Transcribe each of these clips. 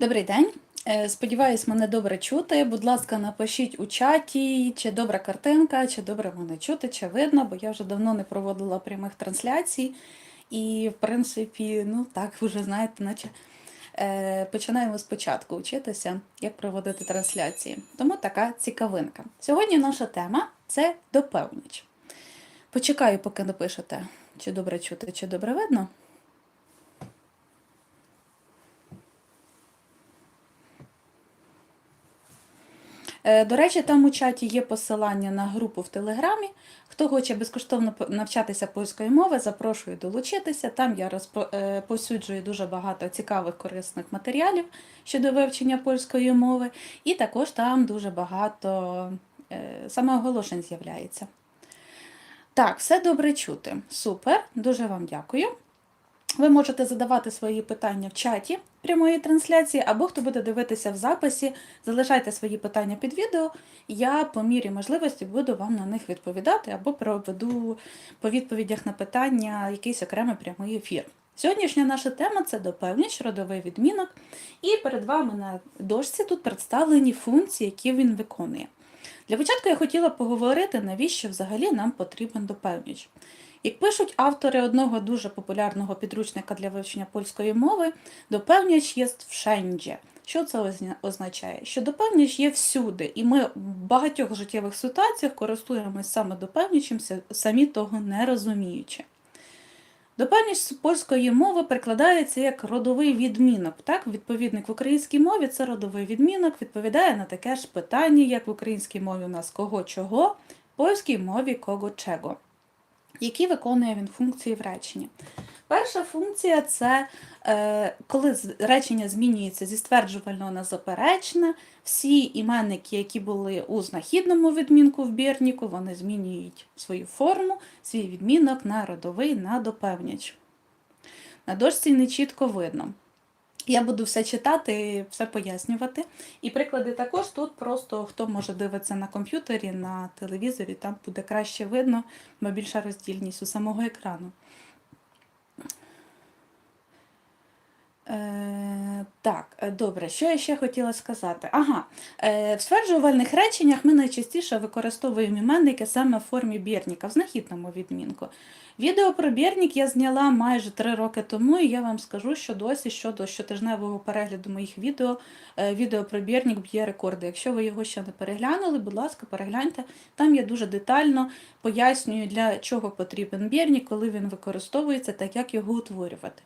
Добрий день. Е, Сподіваюсь, мене добре чути. Будь ласка, напишіть у чаті, чи добра картинка, чи добре мене чути, чи видно, бо я вже давно не проводила прямих трансляцій. І, в принципі, ну так, вже знаєте, наче е, починаємо спочатку вчитися, як проводити трансляції. Тому така цікавинка. Сьогодні наша тема це допевніч. Почекаю, поки напишете, чи добре чути, чи добре видно. До речі, там у чаті є посилання на групу в Телеграмі. Хто хоче безкоштовно навчатися польської мови, запрошую долучитися. Там я розповсюджую дуже багато цікавих корисних матеріалів щодо вивчення польської мови, і також там дуже багато е, самооголошень з'являється. Так, все добре чути. Супер, дуже вам дякую. Ви можете задавати свої питання в чаті прямої трансляції, або хто буде дивитися в записі, залишайте свої питання під відео. Я по мірі можливості буду вам на них відповідати або проведу по відповідях на питання якийсь окремий прямий ефір. Сьогоднішня наша тема це допевніч, родовий відмінок. І перед вами на дошці тут представлені функції, які він виконує. Для початку я хотіла поговорити, навіщо взагалі нам потрібен допевніч. Як пишуть автори одного дуже популярного підручника для вивчення польської мови, допевніч є wszędzie. Що це означає? Що допевніч є всюди, і ми в багатьох життєвих ситуаціях користуємося саме допевнічем, самі того не розуміючи. Допевніч з польської мови перекладається як родовий відмінок. Так, відповідник в українській мові це родовий відмінок, відповідає на таке ж питання, як в українській мові у нас кого чого, в польській мові кого чего які виконує він функції в реченні. Перша функція це е, коли речення змінюється зі стверджувального на заперечне, всі іменники, які були у знахідному відмінку в бірніку, вони змінюють свою форму, свій відмінок на родовий, на допевняч. На дошці не чітко видно. Я буду все читати, все пояснювати. І приклади також тут просто хто може дивитися на комп'ютері, на телевізорі, там буде краще видно, бо більша роздільність у самого екрану. Е, так, е, добре, що я ще хотіла сказати? Ага, е, в стверджувальних реченнях ми найчастіше використовуємо іменники саме в формі бірніка, в знахідному відмінку. Відео про бірнік я зняла майже три роки тому, і я вам скажу, що досі щодо щотижневого перегляду моїх відео, е, відео про бірнік б'є рекорди. Якщо ви його ще не переглянули, будь ласка, перегляньте. Там я дуже детально пояснюю, для чого потрібен бірнік, коли він використовується, та як його утворювати.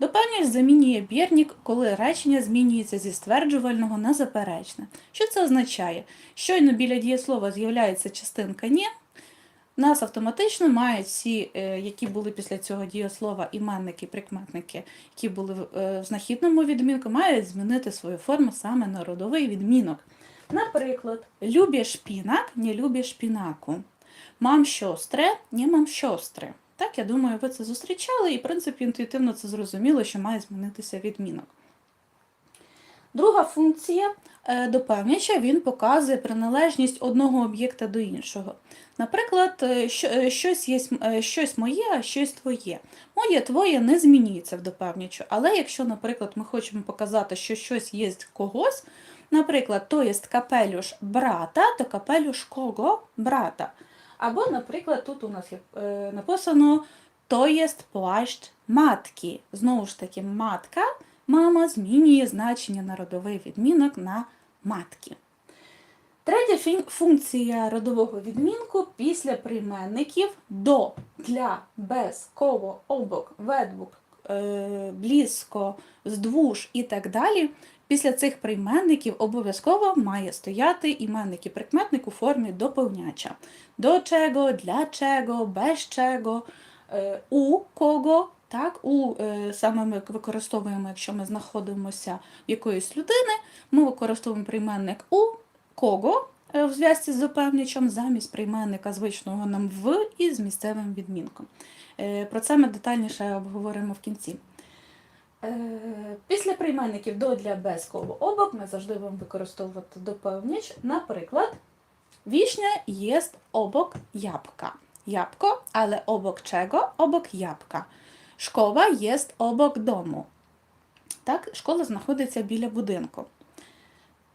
Допевність замінює бірнік, коли речення змінюється зі стверджувального на заперечне. Що це означає? Щойно біля дієслова з'являється частинка «ні», нас автоматично мають всі, е, які були після цього дієслова, іменники, прикметники, які були в е, знахідному відмінку, мають змінити свою форму саме на родовий відмінок. Наприклад, любі шпінак, не любі шпінаку. Мам щостре, не мам щостри. Так, я думаю, ви це зустрічали, і, в принципі, інтуїтивно це зрозуміло, що має змінитися відмінок. Друга функція е, допевняча, він показує приналежність одного об'єкта до іншого. Наприклад, е, е, щось, є, щось моє, а щось твоє. Моє твоє не змінюється в допевнячу, але якщо, наприклад, ми хочемо показати, що щось є когось, наприклад, то є капелюш брата, то капелюш кого брата. Або, наприклад, тут у нас е, написано то є плащ матки. Знову ж таки, матка, мама змінює значення на родовий відмінок на матки. Третя функція родового відмінку після прийменників до, для, без, коло, обок, ведбук, е, близько, здвуж і так далі. Після цих прийменників обов'язково має стояти іменник і прикметник у формі доповняча. До чого, для чого, без чого, е, у кого. Так, у е, саме ми використовуємо, якщо ми знаходимося в якоїсь людини, ми використовуємо прийменник у кого е, в зв'язці з запевничем замість прийменника звичного нам в і з місцевим відмінком. Про це ми детальніше обговоримо в кінці. Е, Після прийменників до для без коло обок ми завжди будемо використовувати допевніч. Наприклад, вішня єст обок ябка. Ябко, але обок чого? Обок ябка. Школа єст обок дому. Так, школа знаходиться біля будинку.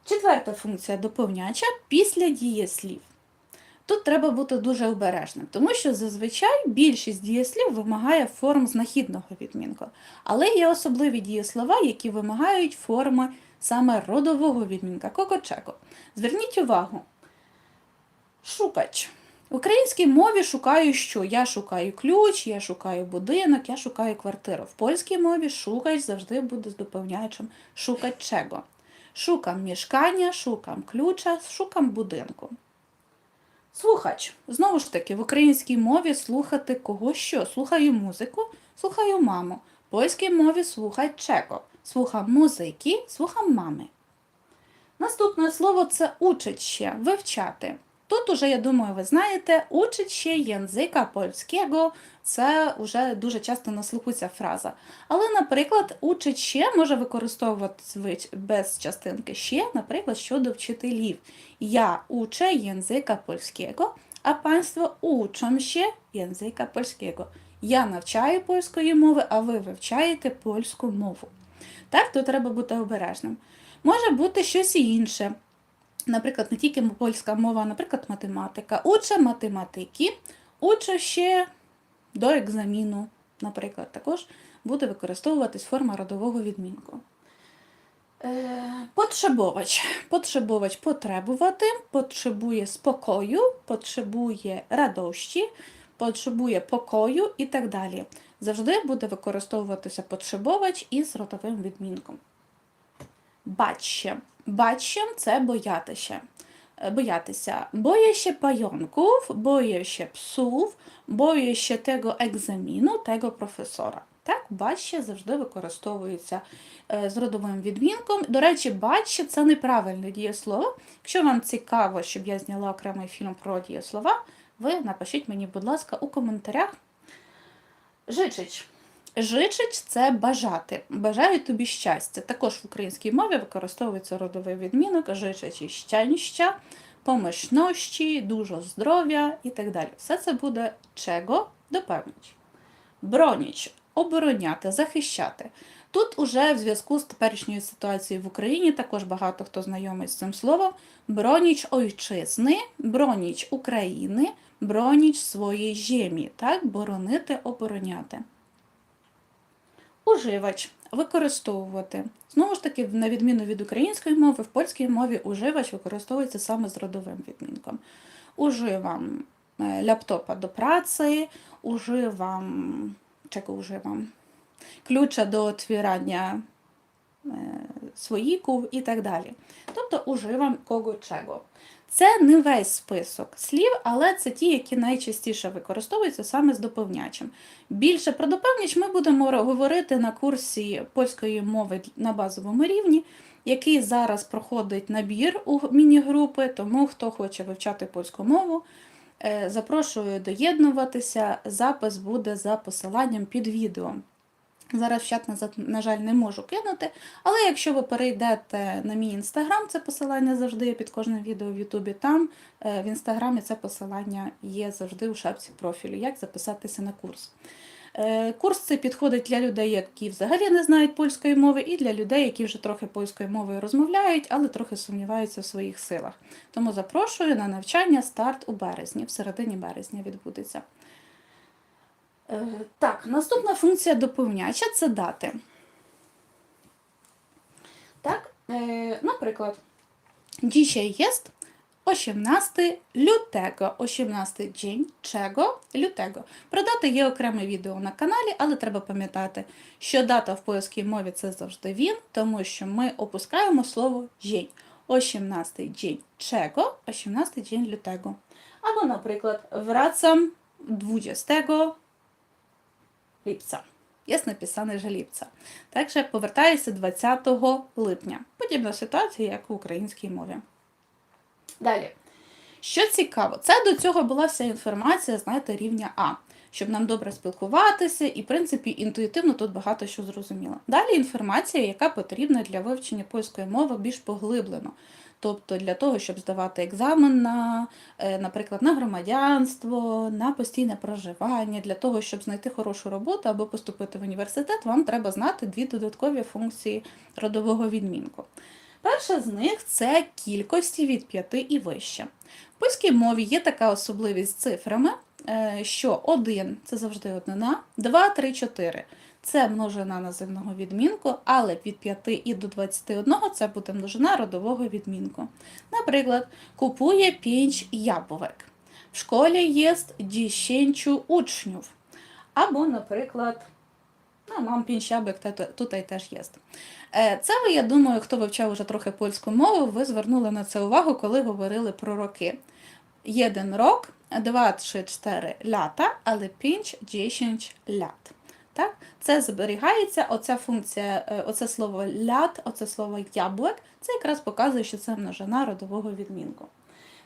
Четверта функція доповняча після дієслів. Тут треба бути дуже обережним, тому що зазвичай більшість дієслів вимагає форм знахідного відмінку. Але є особливі дієслова, які вимагають форми саме родового відмінка кокочеко. Зверніть увагу. Шукач. В українській мові шукаю що? Я шукаю ключ, я шукаю будинок, я шукаю квартиру. В польській мові шукач завжди буде з доповняючим шукать чего. Шукам мішкання, шукам ключа, шукам будинку. Слухач. Знову ж таки, в українській мові слухати кого що? Слухаю музику, слухаю маму. В польській мові слухай чеко. Слухам музики, слухам мами. Наступне слово це учить ще, вивчати. Тут уже, я думаю, ви знаєте, учить ще язика польського, це вже дуже часто на слуху ця фраза. Але, наприклад, учить ще може використовуватись вич- без частинки ще, наприклад, щодо вчителів. Я учę języka польського, а панство учом ще язика польського. Я навчаю польської мови, а ви вивчаєте польську мову. Так, тут треба бути обережним. Може бути щось інше. Наприклад, не тільки польська мова, наприклад, математика. Уча математики, уча ще до екзаміну, наприклад, також буде використовуватись форма родового відмінку. Е, Потребувач. Потребувач потребувати, потребує спокою, потребує радощі, потребує покою і так далі. Завжди буде використовуватися потребувач із родовим відмінком. Бачще. Бачщем це боятися. Е, Боятися. Boję się pająków, boję się psów, boję się tego egzaminu. Так, бачще завжди використовується е, з родовим відмінком. До речі, бачще це неправильне дієслово. Якщо вам цікаво, щоб я зняла окремий фільм про дієслова, ви напишіть мені, будь ласка, у коментарях. Жичич. Жичич це бажати. Бажаю тобі щастя. Також в українській мові використовується родовий відмінок, жичич і щастя, помишності, дуже здоров'я і так далі. Все це буде чого допевнить. Броніч обороняти, захищати. Тут уже в зв'язку з теперішньою ситуацією в Україні також багато хто знайомий з цим словом. Броніч ойчизни, броніч України, броніч своєї жемі. Так, боронити, обороняти. Уживач використовувати. Знову ж таки, на відміну від української мови, в польській мові уживач використовується саме з родовим відмінком. Уживам е, ляптопа до праці, уживам, чого уживам? Ключа до отвірання е, своїків і так далі. Тобто уживам кого чого. Це не весь список слів, але це ті, які найчастіше використовуються саме з доповнячим. Більше про доповніч ми будемо говорити на курсі польської мови на базовому рівні, який зараз проходить набір у міні-групи, тому хто хоче вивчати польську мову, е, запрошую доєднуватися. Запис буде за посиланням під відео. Зараз в чат, на на жаль, не можу кинути, але якщо ви перейдете на мій інстаграм, це посилання завжди є під кожним відео в Ютубі. Там е, в інстаграмі це посилання є завжди у шапці профілю, як записатися на курс. Е, Курс цей підходить для людей, які взагалі не знають польської мови, і для людей, які вже трохи польською мовою розмовляють, але трохи сумніваються в своїх силах. Тому запрошую на навчання старт у березні, в середині березня відбудеться. Е, Так, наступна функція доповняча це дати. Так, е, наприклад, dzisiaj jest 18 lutego. 18 dzień czego? Lutego. Про дати є окреме відео на каналі, але треба пам'ятати, що дата в польській мові це завжди він, тому що ми опускаємо слово dzień. 18 dzień czego? 18 dzień lutego. Або, наприклад, wracam 20 Jest napisane, że lipca. Także повертаюся 20 липня. Подібна ситуація, як в українській мові. Далі. Що цікаво, це до цього була вся інформація, знаєте, рівня А, щоб нам добре спілкуватися, і, в принципі, інтуїтивно тут багато що зрозуміло. Далі інформація, яка потрібна для вивчення польської мови більш поглиблено. Тобто для того, щоб здавати екзамен на, е, наприклад, на громадянство, на постійне проживання, для того, щоб знайти хорошу роботу або поступити в університет, вам треба знати дві додаткові функції родового відмінку. Перша з них це кількості від 5 і вище. В польській мові є така особливість з цифрами, е, що 1 це завжди однина, 2, 3, 4 це множина називного відмінку, але від 5 і до 21 це буде множина родового відмінку. Наприклад, купує 5 яблук. В школі є 10 учнів. Або, наприклад, ну, мам 5 яблук тут- теж є. Е, Це ви, я думаю, хто вивчав уже трохи польську мову, ви звернули на це увагу, коли говорили про роки. Jeden рок, 2, 3, 4 лята, але 5, 10 лят. Так? Це зберігається, оця функція, е, оце слово лят, оце слово яблук, це якраз показує, що це множина родового відмінку.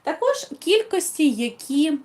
Також кількості, які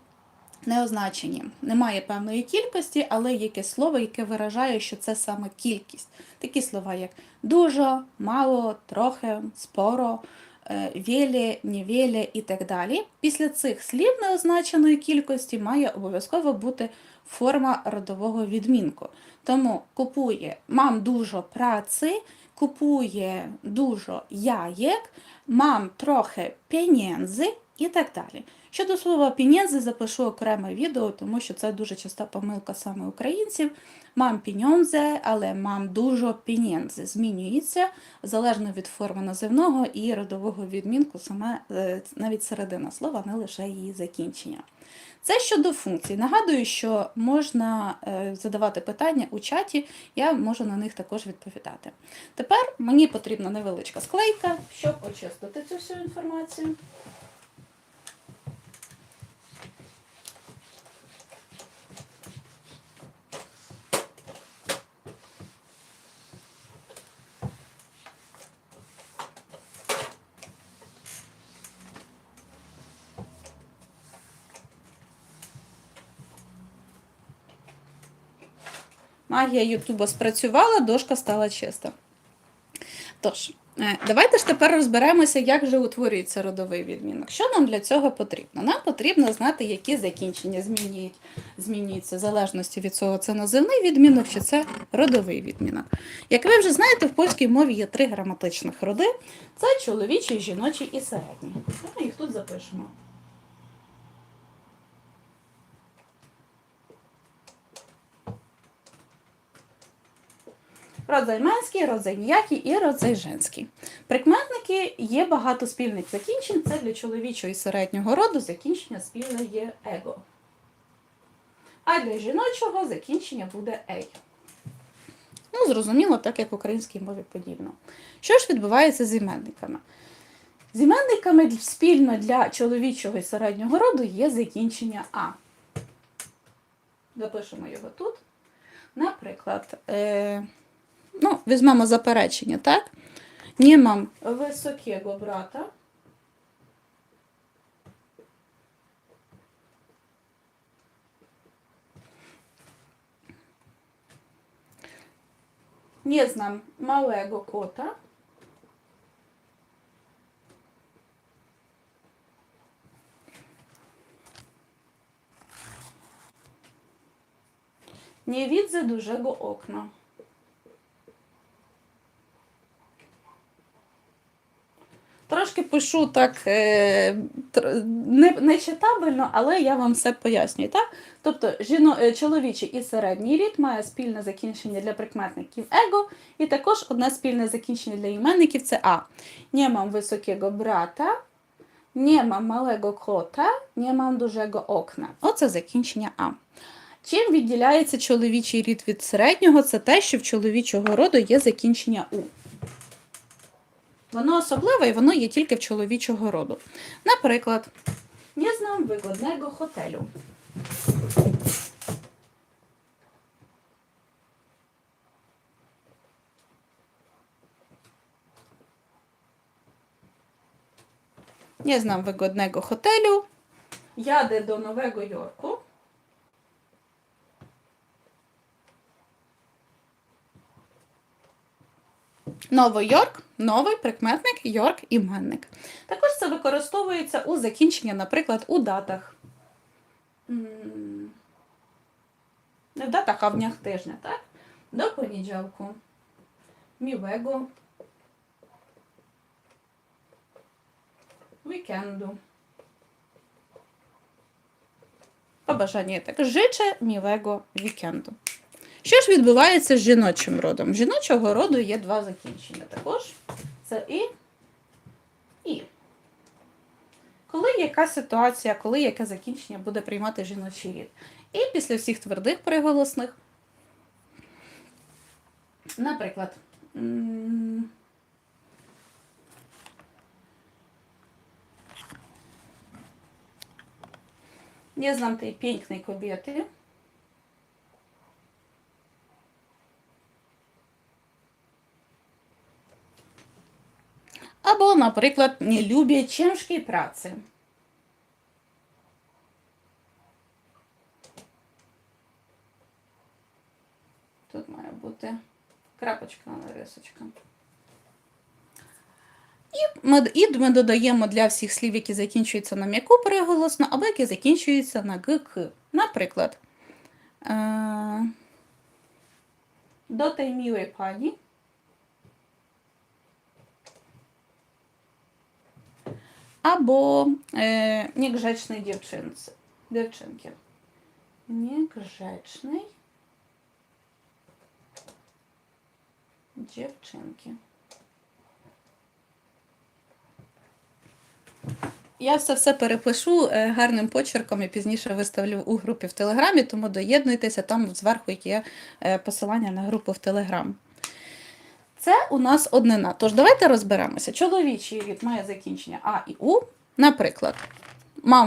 не означені. Немає певної кількості, але є слово, яке виражає, що це саме кількість. Такі слова, як дуже, мало, трохи, споро, е, вєлі, невєлі і так далі. Після цих слів неозначеної кількості має обов'язково бути форма родового відмінку. Тому купує мам дуже праці, купує дуже яєк, мам трохи пенєнзи і так далі. Щодо слова пінєнзи, запишу окреме відео, тому що це дуже часта помилка саме українців. Мам піньонзе, але мам дуже пінєнзи змінюється залежно від форми називного і родового відмінку, саме е, навіть середина слова, не лише її закінчення. Це щодо функцій. Нагадую, що можна е, задавати питання у чаті, я можу на них також відповідати. Тепер мені потрібна невеличка склейка, щоб очистити цю всю інформацію. Магія Ютуба спрацювала, дошка стала чиста. Тож, е, давайте ж тепер розберемося, як же утворюється родовий відмінок. Що нам для цього потрібно? Нам потрібно знати, які закінчення змінюють, змінюються в залежності від цього, це називний відмінок чи це родовий відмінок. Як ви вже знаєте, в польській мові є три граматичних роди: це чоловічий, жіночий і середній. Ми їх тут запишемо. Родзай менський, родзай ніякий і родзай женський. Прикметники є багато спільних закінчень. Це для чоловічого і середнього роду закінчення спільне є его. А для жіночого закінчення буде ей. Ну, зрозуміло, так як в українській мові подібно. Що ж відбувається з іменниками? З іменниками спільно для чоловічого і середнього роду є закінчення А. Запишемо його тут. Наприклад, е, ну, візьмемо заперечення, так? Nie mam wysokiego brata. Nie znam małego kota. Nie widzę dużego okna. Трошки пишу так е, не, не читабельно, але я вам все пояснюю. Так? Тобто жіно, е, чоловічий і середній рід має спільне закінчення для прикметників его, і також одне спільне закінчення для іменників це А. Brata, nie mam małego kota, nie mam dużego okna. Оце закінчення А. Чим відділяється чоловічий рід від середнього? Це те, що в чоловічого роду є закінчення У. Воно особливе і воно є тільки в чоловічого роду. Наприклад, я знам вигодного хотелю. Nie znam wygodnego hotelu. Jadę do Nowego Jorku. Новий-Йорк, новий прикметник, Йорк іменник. Також це використовується у закінчення, наприклад, у датах. Не в датах, а в днях тижня, так? До понеділку. Мівего. Вікенду. Побажання так. Życzę miłego вікенду. Що ж відбувається з жіночим родом? Жіночого роду є два закінчення також. Це і і. Коли яка ситуація, коли яке закінчення буде приймати жіночий рід? І після всіх твердих приголосних. Наприклад. м, Nie znam tej pięknej Або, наприклад, не люблять ciężkiej праці. Тут має бути крапочка, а не рисочка. І ми, і ми додаємо для всіх слів, які закінчуються на м'яку приголосну, або які закінчуються на гк. Наприклад, е, до miłej pani. Або е, niegrzecznej dziewczyncy. Dziewczynki. Niegrzecznej dziewczynki. Я це все перепишу е, гарним почерком і пізніше виставлю у групі в Телеграмі, тому доєднуйтеся, там зверху є е, посилання на групу в Телеграм. Це у нас однина. Тож давайте розберемося. Чоловічий рід має закінчення А і У. Наприклад,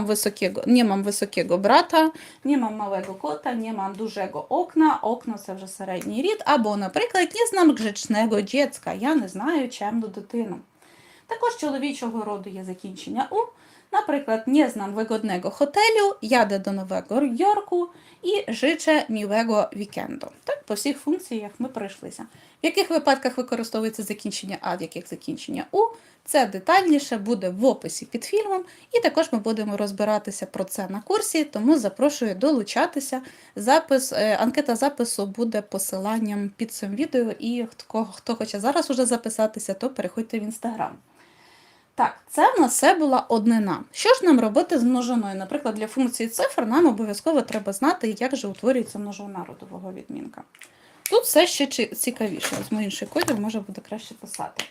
wysokiego, nie mam wysokiego brata, nie mam małego kota, nie mam dużego okna. Окна це вже середній рід. Або, наприклад, nie znam grzecznego dziecka. Я не знаю чемну дитину. Також чоловічого роду є закінчення У. Наприклад, nie znam wygodnego hotelu, jadę do Nowego Jorku і życzę miłego weekendu. Так, по всіх функціях ми пройшлися. В яких випадках використовується закінчення А, в яких закінчення У. Це детальніше буде в описі під фільмом, і також ми будемо розбиратися про це на курсі, тому запрошую долучатися. Запис, е, анкета запису буде посиланням під цим відео, і хто, хто хоче зараз уже записатися, то переходьте в інстаграм. Так, це в нас все була однина. Що ж нам робити з множиною? Наприклад, для функції цифр нам обов'язково треба знати, як же утворюється множина родового відмінка. Тут все ще цікавіше. З інший колір може буде краще писати.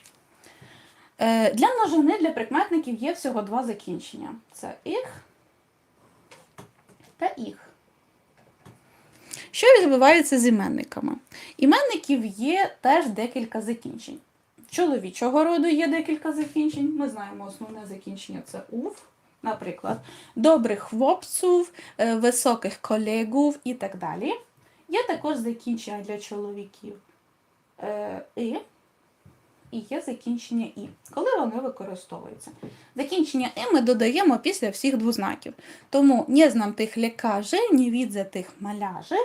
Е, Для множини, для прикметників є всього два закінчення: це їх та їх. Що відбувається з іменниками? Іменників є теж декілька закінчень. Чоловічого роду є декілька закінчень. Ми знаємо основне закінчення це ув, наприклад, добрих хлопців, е, високих колегів і так далі. Є також закінчення для чоловіків е, і, і є закінчення і, коли вони використовуються. Закінчення і ми додаємо після всіх двознаків. Тому не знам тих лікаже, не відзе тих маляже,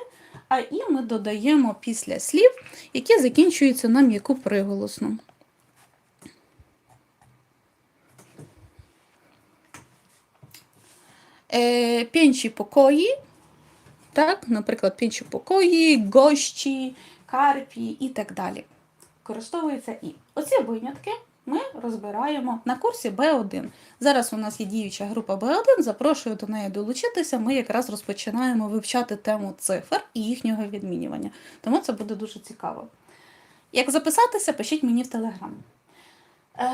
а і ми додаємо після слів, які закінчуються на м'яку приголосну. П'янчі покої, так, наприклад, п'янчі покої, гощі, карпі і так далі. Використовується і. Оці винятки ми розбираємо на курсі Б1. Зараз у нас є діюча група Б1, запрошую до неї долучитися. Ми якраз розпочинаємо вивчати тему цифр і їхнього відмінювання. Тому це буде дуже цікаво. Як записатися, пишіть мені в Телеграм. Е,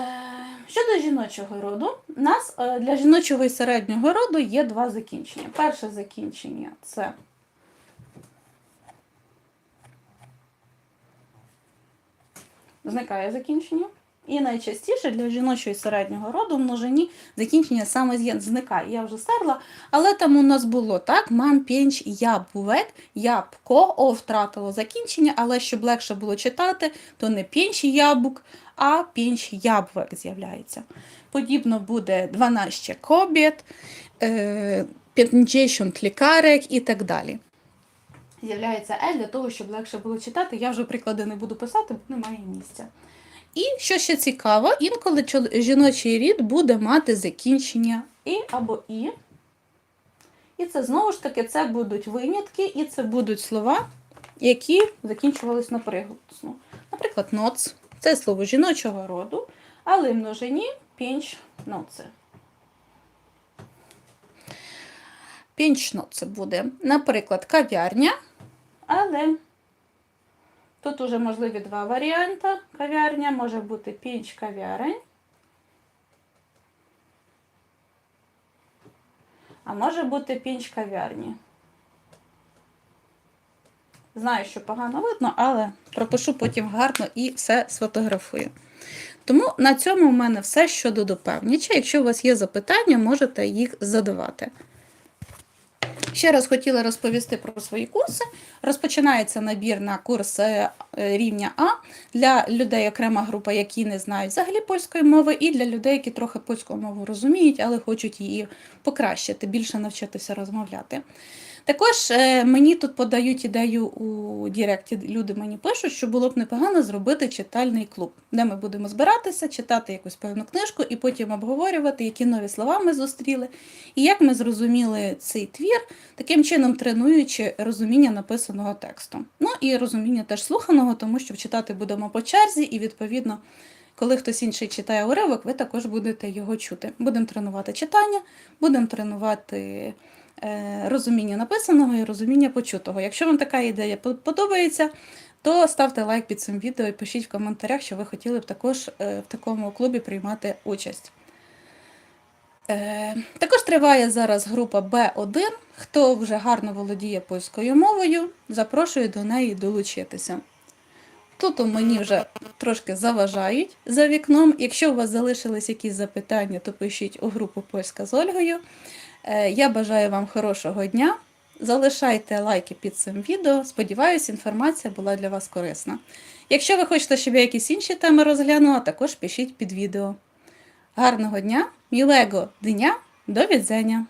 Щодо жіночого роду, у нас е, для жіночого і середнього роду є два закінчення. Перше закінчення це зникає закінчення. І найчастіше для жіночого і середнього роду в множині закінчення саме з'є- зникає. Я вже стерла, але там у нас було так: мам, пінч, ябувек, ябко, о, втратило закінчення, але щоб легше було читати, то не пінч ябук, а пінч ябвек з'являється. Подібно буде 12 кобіт, 50 лікарек і так далі. З'являється L для того, щоб легше було читати. Я вже приклади не буду писати, бо немає місця. І що ще цікаво, інколи жіночий рід буде мати закінчення і або і. І це знову ж таки це будуть винятки, і це будуть слова, які закінчувались на приголосну. Наприклад, ноц це слово жіночого роду, але множині пінч ноце. Пінчно це буде, наприклад, кав'ярня, але тут уже можливі два варіанти. Кав'ярня може бути пінч кав'ярень, а може бути пінч кав'ярні. Знаю, що погано видно, але пропишу потім гарно і все сфотографую. Тому на цьому в мене все щодо допевніча. Якщо у вас є запитання, можете їх задавати. Ще раз хотіла розповісти про свої курси. Розпочинається набір на курс е, рівня А для людей окрема група, які не знають взагалі польської мови, і для людей, які трохи польську мову розуміють, але хочуть її покращити, більше навчитися розмовляти. Також е, мені тут подають ідею у Діректі, люди мені пишуть, що було б непогано зробити читальний клуб, де ми будемо збиратися, читати якусь певну книжку і потім обговорювати, які нові слова ми зустріли, і як ми зрозуміли цей твір, таким чином тренуючи розуміння написаного тексту. Ну і розуміння теж слуханого, тому що читати будемо по черзі, і відповідно. Коли хтось інший читає уривок, ви також будете його чути. Будемо тренувати читання, будемо тренувати розуміння написаного і розуміння почутого. Якщо вам така ідея подобається, то ставте лайк під цим відео і пишіть в коментарях, що ви хотіли б також е, в такому клубі приймати участь. Е, також триває зараз група Б1. Хто вже гарно володіє польською мовою, запрошую до неї долучитися. Тут мені вже трошки заважають за вікном. Якщо у вас залишились якісь запитання, то пишіть у групу Польська з Ольгою. Е, Я бажаю вам хорошого дня. Залишайте лайки під цим відео. Сподіваюсь, інформація була для вас корисна. Якщо ви хочете, щоб я якісь інші теми розглянула, також пишіть під відео. Гарного дня, мілего дня, до відзення!